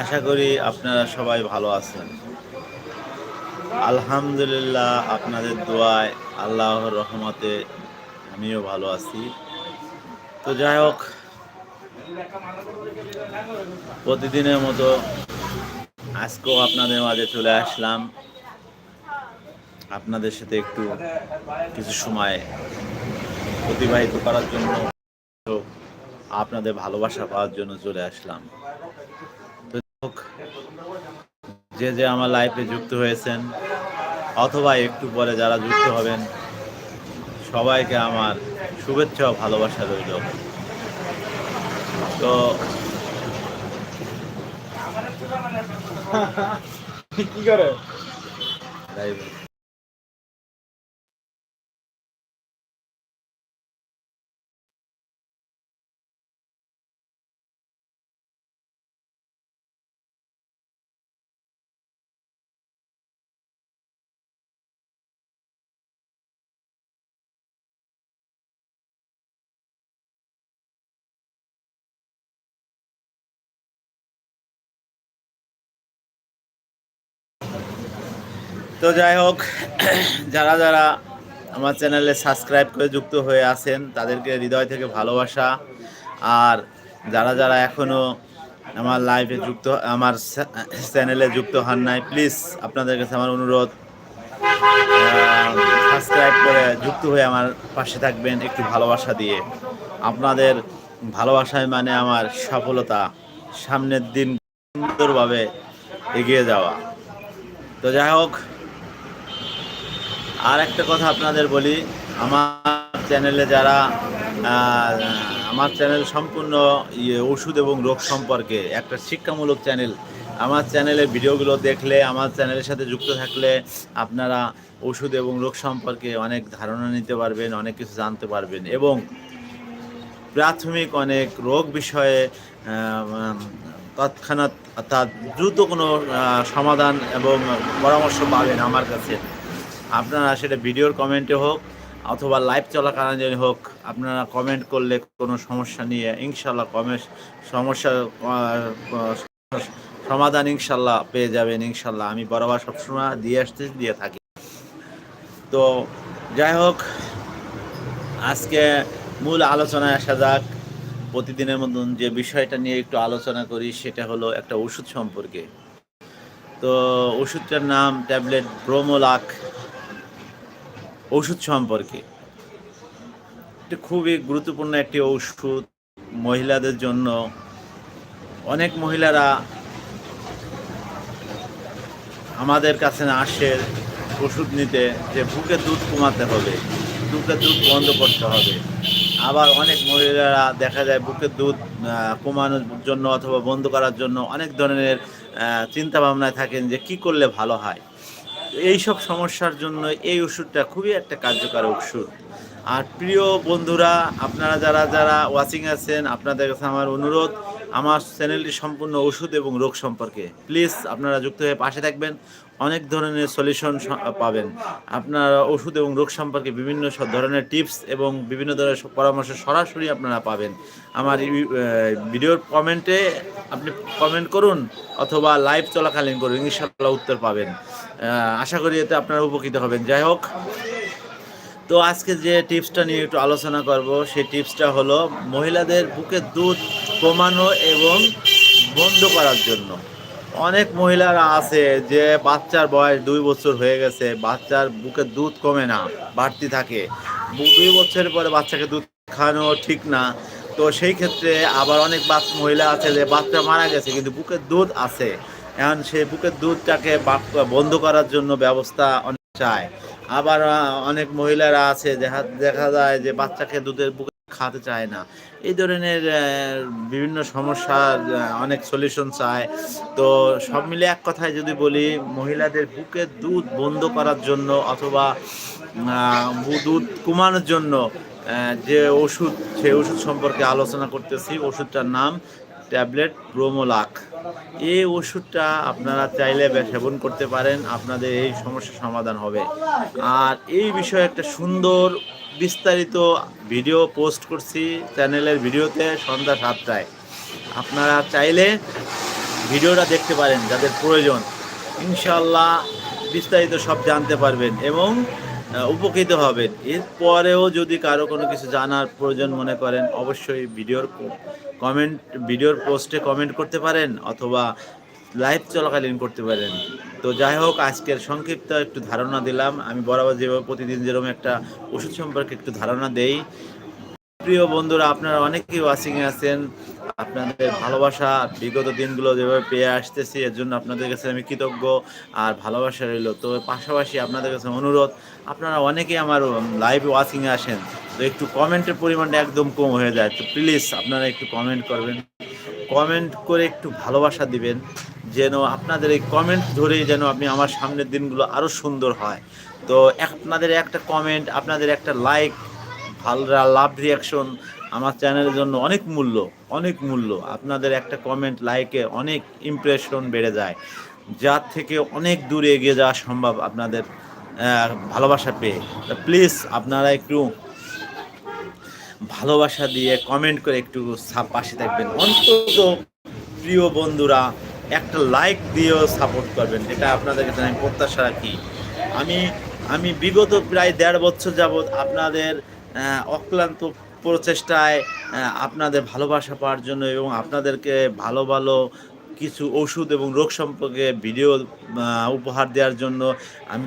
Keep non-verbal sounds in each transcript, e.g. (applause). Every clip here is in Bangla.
আশা করি আপনারা সবাই ভালো আছেন। আলহামদুলিল্লাহ আপনাদের দোয়ায় আল্লাহর রহমতে আমিও ভালো আছি। তো যাই হোক, প্রতিদিনের মতো আজকেও আপনাদের মাঝে চলে আসলাম। আপনাদের সাথে একটু কিছু সময় অতিবাহিত করার জন্য, আপনাদের ভালোবাসা পাওয়ার জন্য চলে আসলাম। যে যে আমার লাইফে যুক্ত হয়েছেন অথবা একটু পরে যারা যুক্ত হবেন সবাইকে আমার শুভেচ্ছা ও ভালোবাসা রইল। তো (laughs) কি করে? তো যাই হোক, যারা যারা আমার চ্যানেলে সাবস্ক্রাইব করে যুক্ত হয়ে আছেন, তাদেরকে হৃদয় থেকে ভালোবাসা। আর যারা যারা এখনও আমার লাইভে যুক্ত, আমার চ্যানেলে যুক্ত হন নাই প্লিজ আপনাদের কাছে আমার অনুরোধ সাবস্ক্রাইব করে যুক্ত হয়ে আমার পাশে থাকবেন একটু ভালোবাসা দিয়ে। আপনাদের ভালোবাসায় মানে আমার সফলতা, সামনের দিন সুন্দরভাবে এগিয়ে যাওয়া। তো যাই হোক আর একটা কথা আপনাদের বলি, আমার চ্যানেলে যারা আমার চ্যানেল সম্পূর্ণ ইয়ে ওষুধ এবং রোগ সম্পর্কে একটা শিক্ষামূলক চ্যানেল আমার চ্যানেলে ভিডিওগুলো দেখলে, আমার চ্যানেলের সাথে যুক্ত থাকলে আপনারা ওষুধ এবং রোগ সম্পর্কে অনেক ধারণা নিতে পারবেন, অনেক কিছু জানতে পারবেন এবং প্রাথমিক অনেক রোগ বিষয়ে তৎক্ষণাৎ অর্থাৎ দ্রুত কোনো সমাধান এবং পরামর্শ পাবেন আমার কাছে। আপনারা সেটা ভিডিওর কমেন্টে হোক অথবা লাইভ চলাকালীন হোক, আপনারা কমেন্ট করলে কোনো সমস্যা নিয়ে ইনশাল্লাহ কমেন্ট সমস্যা সমাধান ইনশাল্লাহ পেয়ে যাবেন ইনশাল্লাহ আমি বরাবর সবসময় দিয়ে আসতে দিয়ে থাকি। তো যাই হোক, আজকে মূল আলোচনায় আসা যাক। প্রতিদিনের মতন যে বিষয়টা নিয়ে একটু আলোচনা করি, সেটা হলো একটা ওষুধ সম্পর্কে। তো ওষুধটার নাম ট্যাবলেট ব্রোমোলাক ওষুধ সম্পর্কে। এটা খুবই গুরুত্বপূর্ণ একটি ওষুধ মহিলাদের জন্য অনেক মহিলারা আমাদের কাছে আসে ওষুধ নিতে যে বুকে দুধ কমাতে হবে বুকের দুধ বন্ধ করতে হবে। আবার অনেক মহিলারা দেখা যায় বুকের দুধ কমানোর জন্য অথবা বন্ধ করার জন্য অনেক ধরনের চিন্তা ভাবনায় থাকেন যে কি করলে ভালো হয়। এই সব সমস্যার জন্য এই ওষুধটা খুবই একটা কার্যকর ওষুধ। আর প্রিয় বন্ধুরা, আপনারা যারা যারা ওয়াচিং আছেন, আপনাদের কাছে আমার অনুরোধ, আমার চ্যানেলটি সম্পূর্ণ ওষুধ এবং রোগ সম্পর্কে। প্লিজ আপনারা যুক্ত হয়ে পাশে থাকবেন। অনেক ধরনের সলিউশন পাবেন। আপনারা ওষুধ এবং রোগ সম্পর্কে বিভিন্ন সব ধরনের টিপস এবং বিভিন্ন ধরনের পরামর্শ সরাসরি আপনারা পাবেন। আমার ভিডিওর কমেন্টে আপনি কমেন্ট করুন অথবা লাইভ চলাকালীন করুন ইনশাল্লাহ উত্তর পাবেন। আশা করি এতে আপনারা উপকৃত হবেন। যাই হোক, তো আজকে যে টিপসটা নিয়ে একটু আলোচনা করব, সেই টিপসটা হলো মহিলাদের বুকে দুধ কমানো এবং বন্ধ করার জন্য। অনেক মহিলারা আছে যে বাচ্চার বয়স দুই বছর হয়ে গেছে, বাচ্চার বুকে দুধ কমে না, বাড়তি থাকে। দুই বছরের পরে বাচ্চাকে দুধ খাওয়ানো ঠিক না। তো সেই ক্ষেত্রে আবার অনেক মহিলা আছে যে বাচ্চা মারা গেছে, কিন্তু বুকের দুধ আছে। এখন সে বুকের দুধটাকে বন্ধ করার জন্য ব্যবস্থা অনেক চায়। আবার অনেক মহিলারা আছে, দেখা দেখা যায় যে বাচ্চাকে দুধের বুকে খাওয়াতে চায় না। এই ধরনের বিভিন্ন সমস্যার অনেক সলিউশন চায়। তো সব মিলে এক কথায় যদি বলি, মহিলাদের বুকের দুধ বন্ধ করার জন্য অথবা দুধ কমানোর জন্য যে ওষুধ, সেই ওষুধ সম্পর্কে আলোচনা করতেছি। ওষুধটার নাম ট্যাবলেট ব্রোমোলাক এই ওষুধটা আপনারা চাইলে সেবন করতে পারেন, আপনাদের এই সমস্যার সমাধান হবে। আর এই বিষয়ে একটা সুন্দর বিস্তারিত ভিডিও পোস্ট করছি চ্যানেলের ভিডিওতে সন্ধ্যা সাতটায়। আপনারা চাইলে ভিডিওটা দেখতে পারেন, যাদের প্রয়োজন। ইনশাল্লাহ বিস্তারিত সব জানতে পারবেন এবং উপকৃত হবেন। এরপরেও যদি কারও কোনো কিছু জানার প্রয়োজন মনে করেন, অবশ্যই ভিডিওর কমেন্ট ভিডিওর পোস্টে কমেন্ট করতে পারেন অথবা লাইভ চলাকালীন করতে পারেন। তো যাই হোক, আজকের সংক্ষিপ্ত একটু ধারণা দিলাম। আমি বরাবর যেভাবে প্রতিদিন যেরকম একটা ওষুধ সম্পর্কে একটু ধারণা দেই। প্রিয় বন্ধুরা, আপনারা অনেকেই ওয়াচিংয়ে আছেন। আপনাদের ভালোবাসা, বিগত দিনগুলো যেভাবে পেয়ে আসতেছি, এর জন্য আপনাদের কাছে আমি কৃতজ্ঞ আর ভালোবাসা রইল। তো পাশাপাশি আপনাদের কাছে অনুরোধ, আপনারা অনেকেই আমার লাইভ ওয়াচিংয়ে আসেন, তো একটু কমেন্টের পরিমাণটা একদম কম হয়ে যায়। তো প্লিজ আপনারা একটু কমেন্ট করবেন কমেন্ট করে একটু ভালোবাসা দিবেন, যেন আপনাদের এই কমেন্ট ধরেই যেন আপনি আমার সামনের দিনগুলো আরও সুন্দর হয়। তো আপনাদের একটা কমেন্ট আপনাদের একটা লাইক ভালো লাভ রিয়াকশন আমার চ্যানেলের জন্য অনেক মূল্য অনেক মূল্য। আপনাদের একটা কমেন্ট লাইকে অনেক ইমপ্রেশন বেড়ে যায়। যার থেকে অনেক দূরে এগিয়ে যাওয়া সম্ভব আপনাদের ভালোবাসা পেয়ে। প্লিজ আপনারা একটু ভালোবাসা দিয়ে কমেন্ট করে একটু পাশে থাকবেন। অন্তত প্রিয় বন্ধুরা, একটা লাইক দিয়েও সাপোর্ট করবেন। এটা আপনাদের কাছে আমি প্রত্যাশা রাখি। আমি আমি বিগত প্রায় দেড় বছর যাবৎ আপনাদের অক্লান্ত প্রচেষ্টায় আপনাদের ভালোবাসা পাওয়ার জন্য এবং আপনাদেরকে ভালো ভালো কিছু ওষুধ এবং রোগ সম্পর্কে ভিডিও উপহার দেওয়ার জন্য আমি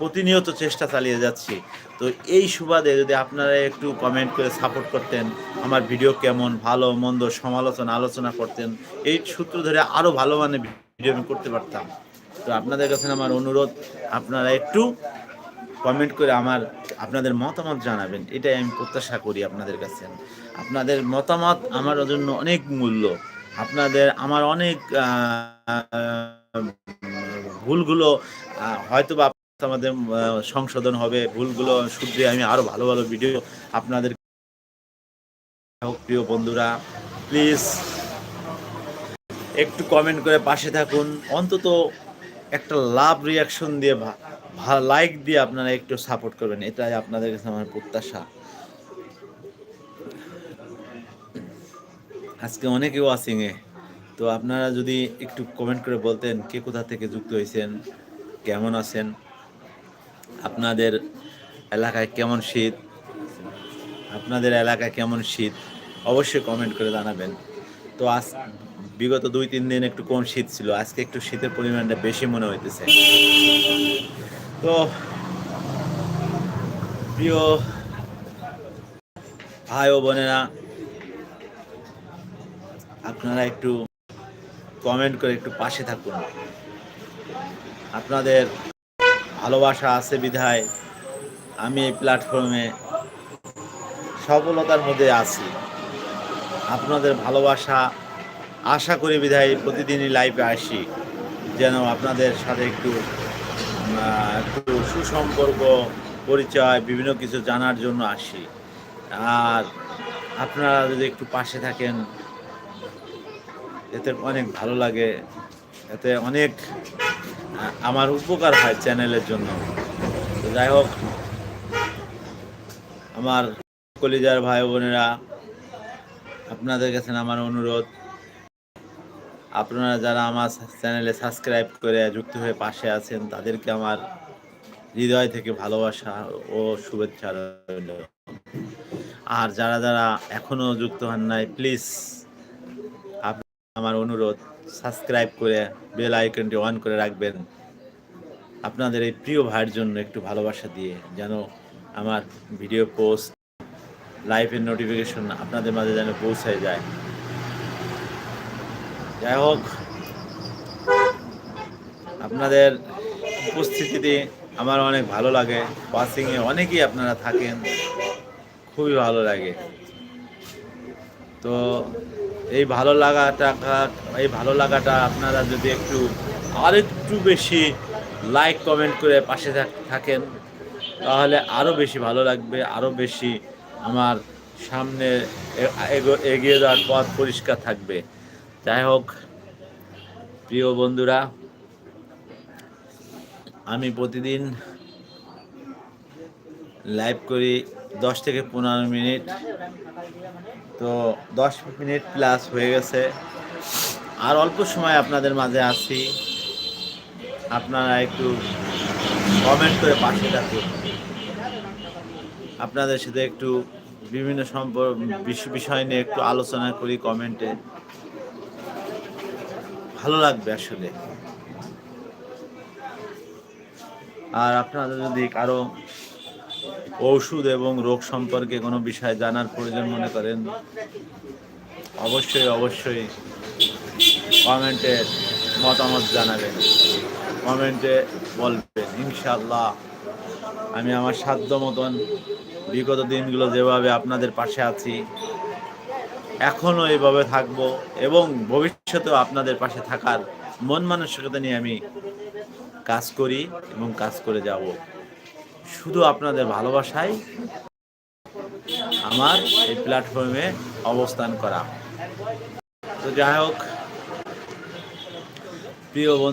প্রতিনিয়ত চেষ্টা চালিয়ে যাচ্ছি। তো এই সুবাদে যদি আপনারা একটু কমেন্ট করে সাপোর্ট করতেন, আমার ভিডিও কেমন, ভালো, মন্দ, সমালোচনা, আলোচনা করতেন, এই সূত্র ধরে আরও ভালো মানে ভিডিও আমি করতে পারতাম। তো আপনাদের কাছে আমার অনুরোধ, আপনারা একটু কমেন্ট করে আমার, আপনাদের মতামত জানাবেন। এটাই আমি প্রত্যাশা করি আপনাদের কাছে। আপনাদের মতামত আমার জন্য অনেক মূল্য। আপনাদের, আমার অনেক ভুলগুলো হয়তো বা আমাদের সংশোধন হবে। ভুলগুলো শুধরে আমি আরও ভালো ভালো ভিডিও আপনাদের প্রিয় বন্ধুরা প্লিজ একটু কমেন্ট করে পাশে থাকুন। অন্তত একটা লাভ রিয়াকশন দিয়ে লাইক দিয়ে আপনারা একটু সাপোর্ট করবেন, এটাই আপনাদের কাছে আমার প্রত্যাশা। আজকে অনেকে ওয়াচিংয়ে তো আপনারা যদি একটু কমেন্ট করে বলতেন, কে কোথা থেকে যুক্ত হয়েছেন, কেমন আছেন, আপনাদের এলাকায় কেমন শীত, আপনাদের এলাকায় কেমন শীত, অবশ্যই কমেন্ট করে জানাবেন। তো আজ, বিগত দুই, তিন দিন একটু কম শীত ছিল, আজকে একটু শীতের পরিমাণটা বেশি মনে হইতেছে। তো প্রিয় ভাই ও বোনেরা, আপনারা একটু কমেন্ট করে একটু পাশে থাকুন। আপনাদের ভালোবাসা আছে বিধায় আমি এই প্ল্যাটফর্মে সফলতার মধ্যে আছি। আপনাদের ভালোবাসা আশা করি বিধায় প্রতিদিনই লাইভে আসি। যেন আপনাদের সাথে একটু একটু সুসম্পর্ক, পরিচয়, বিভিন্ন কিছু জানার জন্য আসি। আর আপনারা যদি একটু পাশে থাকেন, এতে অনেক ভালো লাগে। এতে অনেক আমার উপকার হয় চ্যানেলের জন্য। যাই হোক, আমার কলিজার ভাই বোনেরা, আপনাদের কাছে আমার অনুরোধ। আপনারা যারা আমার চ্যানেলে সাবস্ক্রাইব করে যুক্ত হয়ে পাশে আছেন, তাদেরকে আমার হৃদয় থেকে ভালোবাসা ও শুভেচ্ছা রইল। আর যারা যারা এখনও যুক্ত হন নাই প্লিজ আমার অনুরোধ সাবস্ক্রাইব করে বেল আইকনটি অন করে রাখবেন। আপনাদের এই প্রিয় ভাইয়ের জন্য একটু ভালোবাসা দিয়ে যেন আমার ভিডিও পোস্ট লাইভের নোটিফিকেশন আপনাদের মাঝে যেন পৌঁছায় যায়। যাই হোক, আপনাদের উপস্থিতিতে আমার অনেক ভালো লাগে। ওয়াচিংয়ে অনেকেই আপনারা থাকেন, খুবই ভালো লাগে। তো এই ভালো লাগাটা এই ভালো লাগাটা আপনারা যদি একটু, আর একটু বেশি লাইক কমেন্ট করে পাশে থাক- থাকেন, তাহলে আরও বেশি ভালো লাগবে আরও বেশি আমার সামনে এগো- এগিয়ে যাওয়ার পথ পরিষ্কার থাকবে। যাই হোক, প্রিয় বন্ধুরা, আমি প্রতিদিন লাইভ করি দশ থেকে পনেরো মিনিট। তো দশ মিনিট প্লাস হয়ে গেছে। আর অল্প সময় আপনাদের মাঝে আছি। আপনারা একটু কমেন্ট করে পাশে রাখুন আপনাদের সাথে একটু বিভিন্ন সম্পর্ক বিষয় নিয়ে একটু আলোচনা করি কমেন্টে ভালো লাগবে আসলে। আর আপনাদের যদি কারও ঔষধ এবং রোগ সম্পর্কে কোনো বিষয় জানার প্রয়োজন মনে করেন, অবশ্যই অবশ্যই কমেন্টে মতামত জানাবেন। কমেন্টে বলবেন ইনশাল্লাহ আমি আমার সাধ্য মতন বিগত দিনগুলো যেভাবে আপনাদের পাশে আছি এখনও এইভাবে থাকব এবং ভবিষ্যতেও আপনাদের পাশে থাকার মন মানসিকতা নিয়ে আমি কাজ করি এবং কাজ করে যাব। শুধু আপনাদের ভালোবাসায় আমার এই প্ল্যাটফর্মে অবস্থান করা। তো যাই হোক, প্রিয় বন্ধু